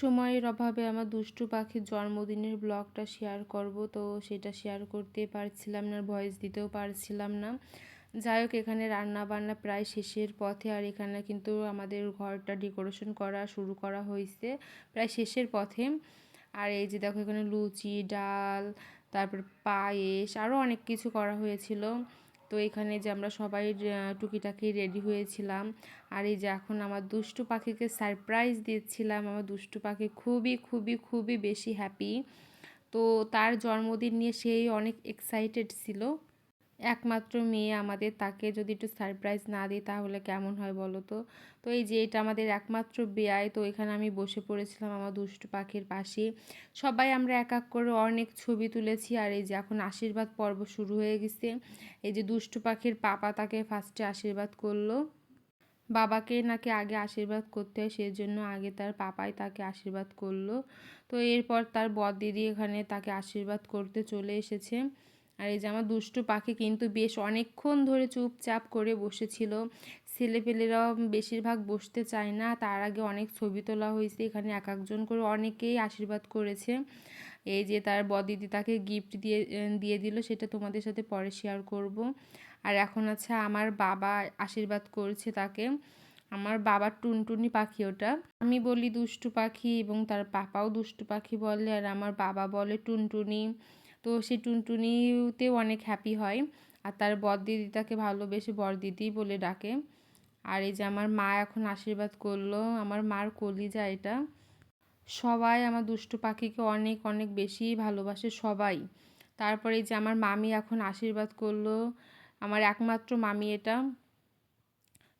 সময়ের অভাবে আমার দুষ্টু পাখির জন্মদিনের ব্লগটা শেয়ার করব, তো সেটা শেয়ার করতে পারছিলাম না ভয়েস দিতেও পারছিলাম না। যাই হোক, এখানে রান্না বান্না প্রায় শেষের পথে, আর এখানে কিন্তু আমাদের ঘরটা ডেকোরেশন করা শুরু করা হয়েছে প্রায় শেষের পথে। আর এই যে দেখো, এখানে লুচি, ডাল, তারপর পায়েস আরও অনেক কিছু করা হয়েছিল। তো এখানে যে আমরা সবাই টুকিটাকি রেডি হয়েছিলাম। আর এই যে এখন আমার দুষ্টু পাখিকে সারপ্রাইজ দিচ্ছিলাম। আমার দুষ্টু পাখি খুবই খুবই খুবই বেশি হ্যাপি তো তার জন্মদিন নিয়ে সেই অনেক এক্সাইটেড ছিল। একমাত্র মেয়ে আমাদের, তাকে যদি একটু সারপ্রাইজ না দিই তাহলে কেমন হয় বলো তো? তো এই যে এটা আমাদের একমাত্র বেয়াই, তো এখানে আমি বসে পড়েছিলাম আমার দুষ্টু পাখির পাশে। সবাই আমরা এক এক করে অনেক ছবি তুলেছি আর এই যে এখন আশীর্বাদ পর্ব শুরু হয়ে গেছে। এই যে দুষ্টু পাখির পাপা তাকে ফার্স্টে আশীর্বাদ করল। বাবাকে নাকি আগে আশীর্বাদ করতে হয় সেই জন্য আগে তার পাপাই তাকে আশীর্বাদ করল। তো এরপর তার বর দিদি এখানে তাকে আশীর্বাদ করতে চলে এসেছে। আর এই যে আমার দুষ্টু পাখি কিন্তু বেশ অনেকক্ষণ ধরে চুপচাপ করে বসেছিল। ছেলেপেলেরাও বেশিরভাগ বসতে চায় না। তার আগে অনেক ছবি তোলা হয়েছে। এখানে এক একজন করে অনেকেই আশীর্বাদ করেছে। এই যে তার বদিদি তাকে গিফট দিয়ে দিয়ে দিল, সেটা তোমাদের সাথে পরে শেয়ার করব। আর এখন আছে আমার বাবা আশীর্বাদ করছে তাকে। আমার বাবার টুনটুনি পাখি ওটা। আমি বলি দুষ্টু পাখি এবং তার পাপাও দুষ্টু পাখি বলে আর আমার বাবা বলে টুনটুনি। তো সেই টুনটুনিতেও অনেক হ্যাপি হয়। আর তার বর দিদি তাকে ভালোবেসে বর দিদি বলে ডাকে। আর এই যে আমার মা এখন আশীর্বাদ করল, আমার মার কলিজা এটা। সবাই আমার দুষ্টু পাখিকে অনেক অনেক বেশি ভালোবাসে সবাই। তারপরে যে আমার মামি এখন আশীর্বাদ করল, আমার একমাত্র মামি এটা।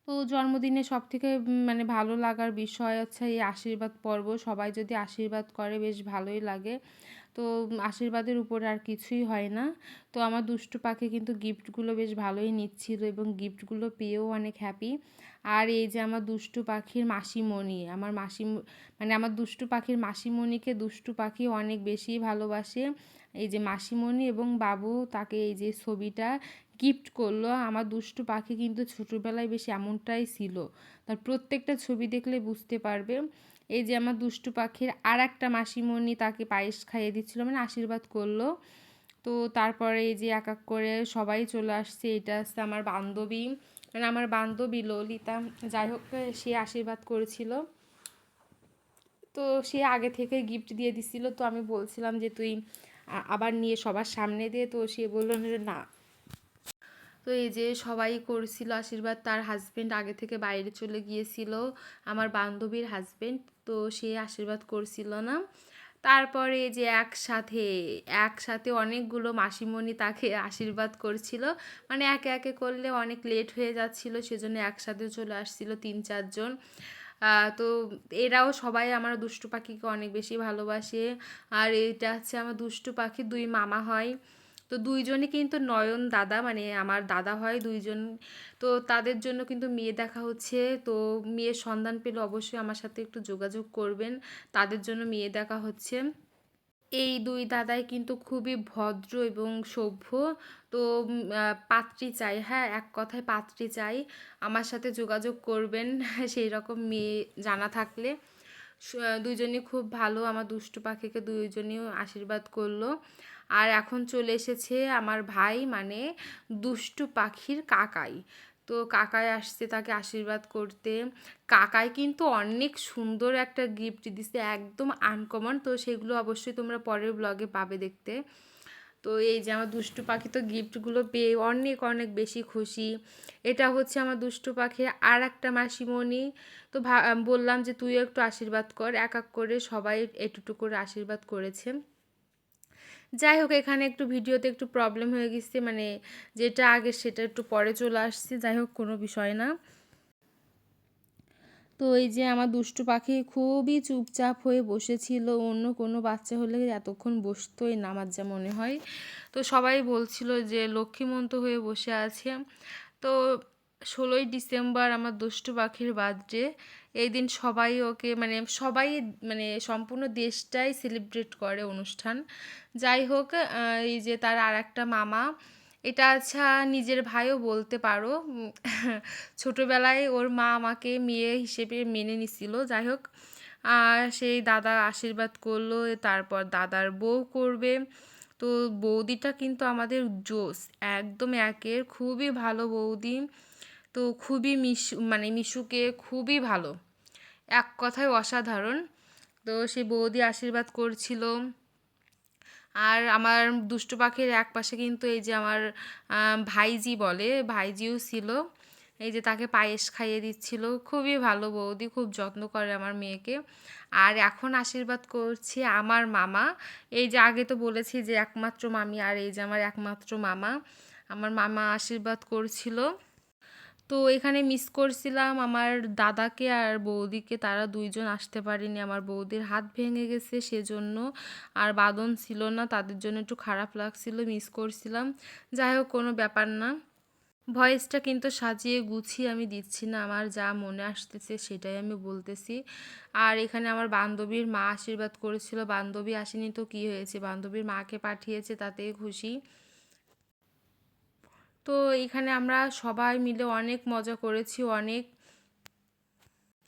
তো জন্মদিনে সব থেকে মানে ভালো লাগার বিষয় হচ্ছে এই আশীর্বাদ পর্ব। সবাই যদি আশীর্বাদ করে, বেশ ভালোই লাগে। তো আশীর্বাদের উপর আর কিছুই হয় না। তো আমার দুষ্টু পাখি কিন্তু গিফটগুলো বেশ ভালোই নিচ্ছিল এবং গিফটগুলো পেয়েও অনেক হ্যাপি আর এই যে আমার দুষ্টু পাখির মাসিমণি, আমার মাসি মানে আমার দুষ্টু পাখির মাসিমণিকে দুষ্টু পাখি অনেক বেশি ভালোবাসে। এই যে মাসিমণি এবং বাবু তাকে এই যে ছবিটা গিফট করল। আমার দুষ্টু পাখি কিন্তু ছোটোবেলায় বেশ এমনটাই ছিল। তার প্রত্যেকটা ছবি দেখলে বুঝতে পারবে। এই যে আমার দুষ্টু পাখির আর একটা মাসিমণি তাকে পায়েস খাইয়ে দিচ্ছিল মানে আশীর্বাদ করল। তো তারপরে এই যে এক এক করে সবাই চলে আসছে, এটা আসছে আমার বান্ধবী। মানে আমার বান্ধবী ললিতা। যাই হোক, সে আশীর্বাদ করেছিল। তো সে আগে থেকে গিফট দিয়ে দিছিল তো আমি বলছিলাম যে, তুই আবার নিয়ে সবার সামনে দিয়ে তো সে বলল না। তো এই যে সবাই করছিল আশীর্বাদ, তার হাজব্যান্ড আগে থেকে বাইরে চলে গিয়েছিল, আমার বান্ধবীর হাজব্যান্ড তো সে আশীর্বাদ করছিল না। তারপরে যে একসাথে একসাথে অনেকগুলো মাসিমণি তাকে আশীর্বাদ করছিল। মানে একে একে করলে অনেক লেট হয়ে যাচ্ছিল, সেজন্য একসাথে চলে আসছিল তিন চারজন তো এরাও সবাই আমার দুষ্টু পাখিকে অনেক বেশি ভালোবাসে। আর এটা হচ্ছে আমার দুষ্টু পাখি দুই মামা হয়। তো দুইজনে কিন্তু নয়ন দাদা মানে আমার দাদা হয় দুইজন। তো তাদের জন্য কিন্তু মেয়ে দেখা হচ্ছে। তো মেয়ের সন্ধান পেলে অবশ্যই আমার সাথে একটু যোগাযোগ করবেন। তাদের জন্য মেয়ে দেখা হচ্ছে। এই দুই দাদাই কিন্তু খুবই ভদ্র এবং সভ্য। তো পাত্রী চাই হ্যাঁ এক কথায় পাত্রী চাই। আমার সাথে যোগাযোগ করবেন, সেই রকম মেয়ে জানা থাকলে। দুইজনই খুব ভালো। আমার দুষ্টু পাখিকে দুইজনেও আশীর্বাদ করল। আর এখন চলে এসেছে আমার ভাই মানে দুষ্টু পাখির কাকাই। তো কাকাই আসছে তাকে আশীর্বাদ করতে। কাকাই কিন্তু অনেক সুন্দর একটা গিফট দিছে, একদম আনকমন তো সেগুলো অবশ্যই তোমরা পরের ব্লগে পাবে দেখতে। তো এই যে আমার দুষ্টু পাখি তো গিফটগুলো পেয়ে অনেক অনেক বেশি খুশি। এটা হচ্ছে আমার দুষ্টু পাখির আর একটা মাসিমণি। তো বললাম যে তুইও একটু আশীর্বাদ কর, এক এক করে সবাই এটুটু করে আশীর্বাদ করেছে। যাই হোক, এখানে একটু ভিডিওতে একটু প্রবলেম হয়ে গেছে মানে যেটা আগে সেটা একটু পরে চলে আসছে, যাই হোক, কোনো বিষয় না। তো এই যে আমার দুষ্টু পাখি খুবই চুপচাপ হয়ে বসেছিল, অন্য কোনো বাচ্চা হলে এতক্ষণ বসতোই না, আমার যা মনে হয়। তো সবাই বলছিল যে লক্ষ্মীমন্ত হয়ে বসে আছে। তো ষোলোই ডিসেম্বর আমার দুষ্টু পাখির বার্থডে এই দিন সবাই ওকে মানে সবাই মানে সম্পূর্ণ দেশটাই সেলিব্রেট করে অনুষ্ঠান। যাই হোক এই যে তার আর একটা মামা, এটা আচ্ছা নিজের ভাইও বলতে পারো। ছোটোবেলায় ওর মা আমাকে মেয়ে হিসেবে মেনে নিছিল। যাই হোক, আর সেই দাদা আশীর্বাদ করল, তারপর দাদার বউ করবে। তো বৌদিটা কিন্তু আমাদের জোস, একদম একের, খুবই ভালো বৌদি। তো খুবই মিশু মানে মিশুকে খুবই ভালো। এক কথায় অসাধারণ। তো সেই বৌদি আশীর্বাদ করছিল। আর আমার দুষ্টু পাখির এক পাশে কিন্তু এই যে আমার ভাইজি বলে, ভাইজিও ছিল। এই যে তাকে পায়েস খাইয়ে দিচ্ছিল। খুবই ভালো বৌদি, খুব যত্ন করে আমার মেয়েকে। আর এখন আশীর্বাদ করছি আমার মামা। এই যে আগে তো বলেছি যে একমাত্র মামি, আর এই যে আমার একমাত্র মামা। আমার মামা আশীর্বাদ করছিল। তো এখানে মিস করছিলাম। আমার দাদাকে আর বৌদিকে, তারা দুইজন আসতে পারেনি। আমার বৌদির হাত ভেঙে গেছে সেজন্য আর বাদন ছিল না, তাদের জন্য একটু খারাপ লাগছিল মিস করছিলাম। যাই হোক, কোনো ব্যাপার না। ভয়েসটা কিন্তু সাজিয়ে গুছিয়ে আমি দিচ্ছি না। আমার যা মনে আসতেছে সেটাই আমি বলতেছি। আর এখানে আমার বান্ধবীর মা আশীর্বাদ করেছিল। বান্ধবী আসেনি তো কি হয়েছে? বান্ধবীর মাকে পাঠিয়েছে, তাতেই খুশি। তো এখানে আমরা সবাই মিলে অনেক মজা করেছি, অনেক।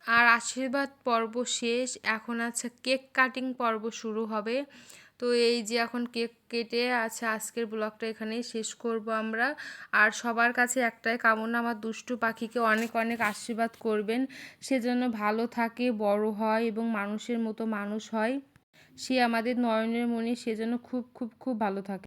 আর আশীর্বাদ পর্ব শেষ, এখন আছে কেক কাটিং পর্ব শুরু হবে। তো এই যে এখন কেক কেটে আছে আজকের ব্লগটা এখানেই শেষ করব আমরা। আর সবার কাছে একটাই কামনা, আমার দুষ্টু পাখিকে অনেক অনেক আশীর্বাদ করবেন। সেজন্য ভালো থাকে, বড় হয় এবং মানুষের মতো মানুষ হয়। সে আমাদের নয়নের মনে সেজন্য খুব খুব খুব ভালো থাকে।